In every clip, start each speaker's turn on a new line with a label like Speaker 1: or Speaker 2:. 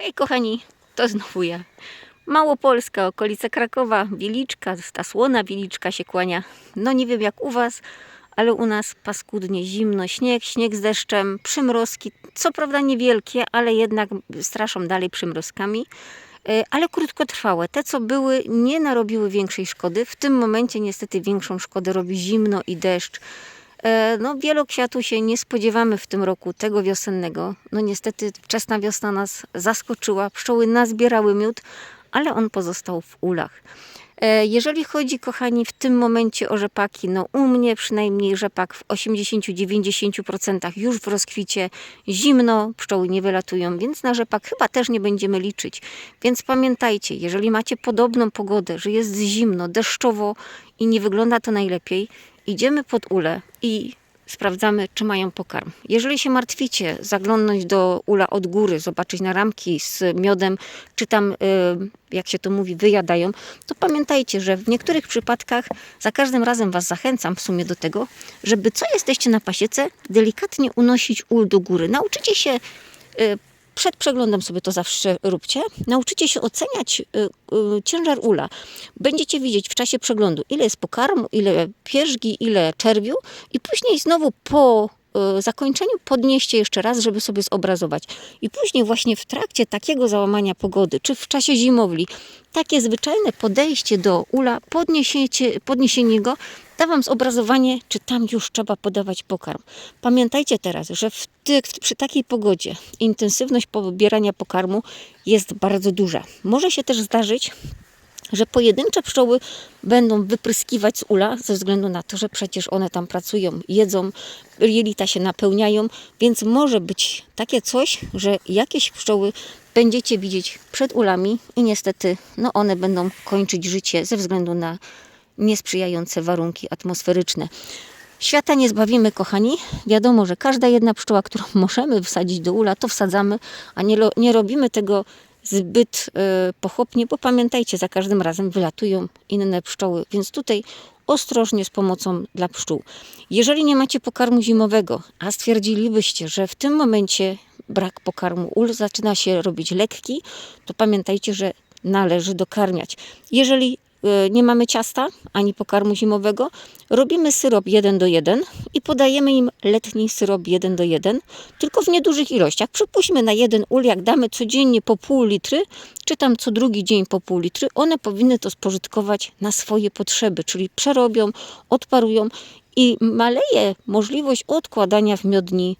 Speaker 1: Hej kochani, to znowu ja. Małopolska, okolice Krakowa, Wieliczka, ta słona Wieliczka się kłania. No nie wiem jak u Was, ale u nas paskudnie zimno, śnieg, śnieg z deszczem, przymrozki, co prawda niewielkie, ale jednak straszą dalej przymrozkami. E, Ale krótkotrwałe. Te, co były, nie narobiły większej szkody. W tym momencie niestety większą szkodę robi zimno i deszcz. E, No, wielokwiatu się nie spodziewamy w tym roku, tego wiosennego. No niestety wczesna wiosna nas zaskoczyła, pszczoły nazbierały miód, ale on pozostał w ulach. E, Jeżeli chodzi, kochani, w tym momencie o rzepaki, no u mnie przynajmniej rzepak w 80-90% już w rozkwicie, zimno, pszczoły nie wylatują, więc na rzepak chyba też nie będziemy liczyć. Więc pamiętajcie, jeżeli macie podobną pogodę, że jest zimno, deszczowo i nie wygląda to najlepiej, idziemy pod ulę i sprawdzamy, czy mają pokarm. Jeżeli się martwicie, zaglądnąć do ula od góry, zobaczyć na ramki z miodem, czy tam, y, jak się to mówi, wyjadają, to pamiętajcie, że w niektórych przypadkach za każdym razem Was zachęcam w sumie do tego, żeby co jesteście na pasiece, delikatnie unosić ul do góry. Nauczycie się y, przed przeglądem sobie to zawsze róbcie. Nauczycie się oceniać y, y, ciężar ula. Będziecie widzieć w czasie przeglądu, ile jest pokarmu, ile pierzgi, ile czerwiu i później znowu po y, zakończeniu podnieście jeszcze raz, żeby sobie zobrazować. I później właśnie w trakcie takiego załamania pogody, czy w czasie zimowli, takie zwyczajne podejście do ula, podniesienie go, da Wam zobrazowanie, czy tam już trzeba podawać pokarm. Pamiętajcie teraz, że w ty, w, przy takiej pogodzie intensywność pobierania pokarmu jest bardzo duża. Może się też zdarzyć, że pojedyncze pszczoły będą wypryskiwać z ula ze względu na to, że przecież one tam pracują, jedzą, jelita się napełniają, więc może być takie coś, że jakieś pszczoły będziecie widzieć przed ulami i niestety no one będą kończyć życie ze względu na niesprzyjające warunki atmosferyczne. Świata nie zbawimy, kochani. Wiadomo, że każda jedna pszczoła, którą możemy wsadzić do ula, to wsadzamy, a nie, nie robimy tego zbyt e, pochopnie, bo pamiętajcie, za każdym razem wylatują inne pszczoły, więc tutaj ostrożnie z pomocą dla pszczół. Jeżeli nie macie pokarmu zimowego, a stwierdzilibyście, że w tym momencie brak pokarmu ul zaczyna się robić lekki, to pamiętajcie, że należy dokarmiać. Jeżeli nie mamy ciasta ani pokarmu zimowego, robimy syrop 1 do 1 i podajemy im letni syrop 1 do 1, tylko w niedużych ilościach. Przypuśćmy na jeden ul, jak damy codziennie po pół litry, czy tam co drugi dzień po pół litry, one powinny to spożytkować na swoje potrzeby, czyli przerobią, odparują i maleje możliwość odkładania w miodni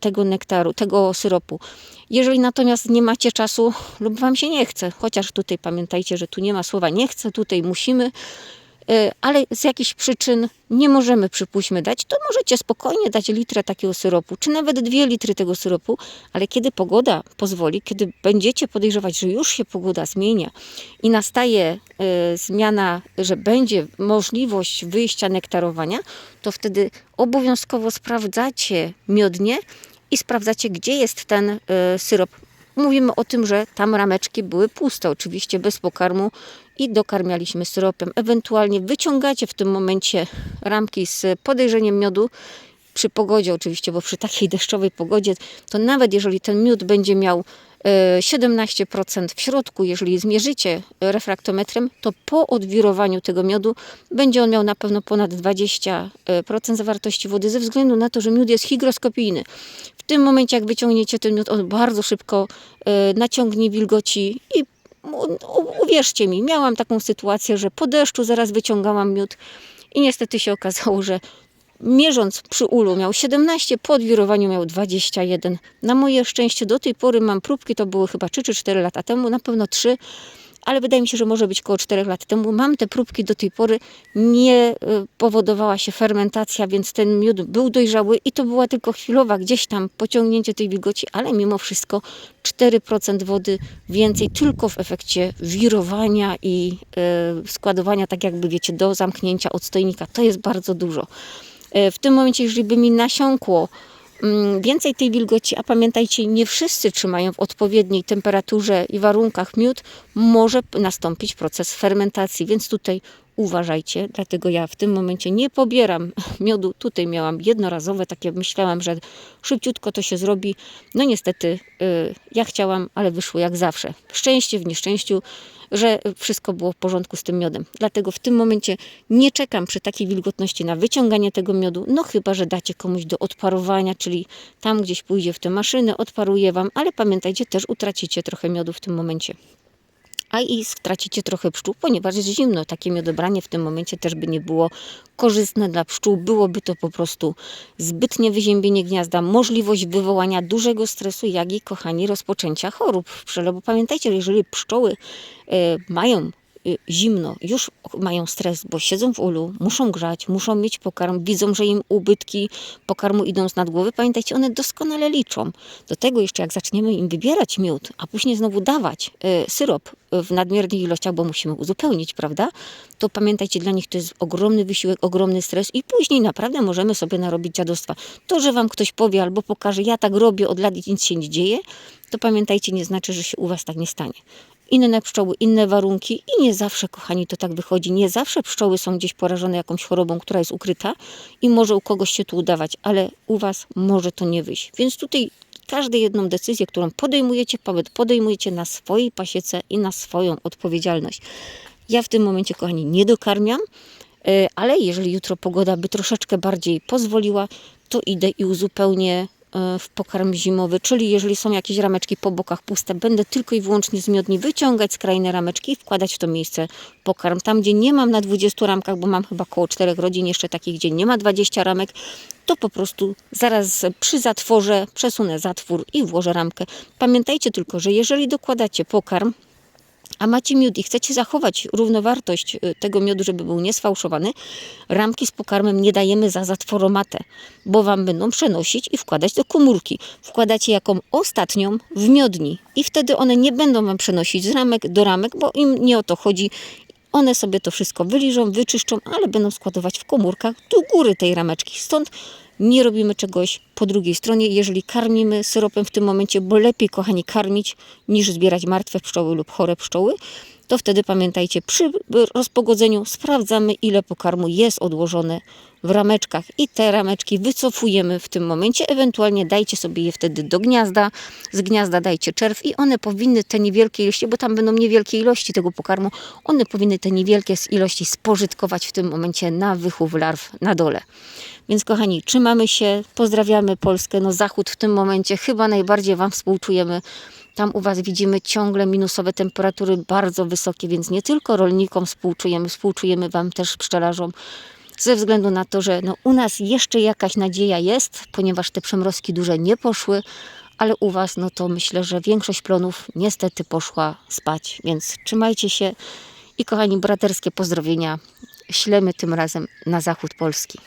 Speaker 1: tego nektaru, tego syropu. Jeżeli natomiast nie macie czasu lub Wam się nie chce, chociaż tutaj pamiętajcie, że tu nie ma słowa nie chcę, tutaj musimy, e, ale z jakichś przyczyn nie możemy, przypuśćmy, dać, to możecie spokojnie dać litrę takiego syropu, czy nawet dwie litry tego syropu, ale kiedy pogoda pozwoli, kiedy będziecie podejrzewać, że już się pogoda zmienia i nastaje e, zmiana, że będzie możliwość wyjścia nektarowania, to wtedy obowiązkowo sprawdzacie miodnie i sprawdzacie, gdzie jest ten e, syrop. Mówimy o tym, że tam rameczki były puste, oczywiście bez pokarmu i dokarmialiśmy syropem. Ewentualnie wyciągacie w tym momencie ramki z podejrzeniem miodu przy pogodzie oczywiście, bo przy takiej deszczowej pogodzie, to nawet jeżeli ten miód będzie miał 17% w środku, jeżeli zmierzycie refraktometrem, to po odwirowaniu tego miodu będzie on miał na pewno ponad 20% zawartości wody, ze względu na to, że miód jest hygroskopijny. W tym momencie, jak wyciągniecie ten miód, on bardzo szybko e, naciągnie wilgoci i uwierzcie mi, miałam taką sytuację, że po deszczu zaraz wyciągałam miód i niestety się okazało, że mierząc przy ulu miał 17, po odwirowaniu miał 21. Na moje szczęście do tej pory mam próbki, to były chyba 3 czy 4 lata temu, na pewno 3, ale wydaje mi się, że może być około 4 lat temu. Mam te próbki do tej pory, nie y, powodowała się fermentacja, więc ten miód był dojrzały i to była tylko chwilowa gdzieś tam pociągnięcie tej wilgoci, ale mimo wszystko 4% wody więcej tylko w efekcie wirowania i y, składowania, tak jakby wiecie, do zamknięcia odstojnika. To jest bardzo dużo. E, W tym momencie, jeżeli by mi nasiąkło mm, więcej tej wilgoci, a pamiętajcie, nie wszyscy trzymają w odpowiedniej temperaturze i warunkach miód, może nastąpić proces fermentacji, więc tutaj uważajcie, dlatego ja w tym momencie nie pobieram miodu. Tutaj miałam jednorazowe, takie myślałam, że szybciutko to się zrobi. No niestety y, ja chciałam, ale wyszło jak zawsze. Szczęście w nieszczęściu, że wszystko było w porządku z tym miodem. Dlatego w tym momencie nie czekam przy takiej wilgotności na wyciąganie tego miodu, no chyba, że dacie komuś do odparowania, czyli tam gdzieś pójdzie w te maszyny, odparuje Wam, ale pamiętajcie, też utracicie trochę miodu w tym momencie a i stracicie trochę pszczół, ponieważ jest zimno. Takie miodobranie w tym momencie też by nie było korzystne dla pszczół. Byłoby to po prostu zbytnie wyziębienie gniazda, możliwość wywołania dużego stresu, jak i, kochani, rozpoczęcia chorób w. Bo pamiętajcie, jeżeli pszczoły e, mają y, zimno, już mają stres, bo siedzą w ulu, muszą grzać, muszą mieć pokarm, widzą, że im ubytki pokarmu idą z nad głowy. Pamiętajcie, one doskonale liczą. Do tego jeszcze jak zaczniemy im wybierać miód, a później znowu dawać y, syrop w nadmiernych ilościach, bo musimy uzupełnić, prawda? To pamiętajcie, dla nich to jest ogromny wysiłek, ogromny stres i później naprawdę możemy sobie narobić dziadostwa. To, że wam ktoś powie albo pokaże, ja tak robię od lat i nic się nie dzieje, to pamiętajcie, nie znaczy, że się u was tak nie stanie inne pszczoły, inne warunki i nie zawsze, kochani, to tak wychodzi. Nie zawsze pszczoły są gdzieś porażone jakąś chorobą, która jest ukryta i może u kogoś się tu udawać, ale u Was może to nie wyjść. Więc tutaj każdą jedną decyzję, którą podejmujecie, podejmujecie na swojej pasiece i na swoją odpowiedzialność. Ja w tym momencie, kochani, nie dokarmiam, e, ale jeżeli jutro pogoda by troszeczkę bardziej pozwoliła, to idę i uzupełnię w pokarm zimowy, czyli jeżeli są jakieś rameczki po bokach puste, będę tylko i wyłącznie z miodni wyciągać skrajne rameczki i wkładać w to miejsce pokarm. Tam, gdzie nie mam na 20 ramkach, bo mam chyba około 4 rodzin jeszcze takich, gdzie nie ma 20 ramek, to po prostu zaraz przy zatworze przesunę zatwór i włożę ramkę. Pamiętajcie tylko, że jeżeli dokładacie pokarm, a macie miód i chcecie zachować równowartość y, tego miodu, żeby był niesfałszowany, ramki z pokarmem nie dajemy za zatworomatę, bo Wam będą przenosić i wkładać do komórki. Wkładacie jaką ostatnią w miodni i wtedy one nie będą Wam przenosić z ramek do ramek, bo im nie o to chodzi. One sobie to wszystko wyliżą, wyczyszczą, ale będą składować w komórkach do góry tej rameczki. Stąd nie robimy czegoś po drugiej stronie, jeżeli karmimy syropem w tym momencie, bo lepiej, kochani, karmić niż zbierać martwe pszczoły lub chore pszczoły, to wtedy pamiętajcie, przy rozpogodzeniu sprawdzamy, ile pokarmu jest odłożone w rameczkach i te rameczki wycofujemy w tym momencie. Ewentualnie dajcie sobie je wtedy do gniazda, z gniazda dajcie czerw i one powinny te niewielkie ilości, bo tam będą niewielkie ilości tego pokarmu, one powinny te niewielkie ilości spożytkować w tym momencie na wychów larw na dole. Więc kochani, trzymamy się, pozdrawiamy Polskę. No zachód w tym momencie chyba najbardziej Wam współczujemy. Tam u Was widzimy ciągle minusowe temperatury bardzo wysokie, więc nie tylko rolnikom współczujemy, współczujemy Wam też pszczelarzom. Ze względu na to, że no, u nas jeszcze jakaś nadzieja jest, ponieważ te przemrozki duże nie poszły, ale u Was, no to myślę, że większość plonów niestety poszła spać. Więc trzymajcie się i kochani, braterskie pozdrowienia ślemy tym razem na zachód Polski.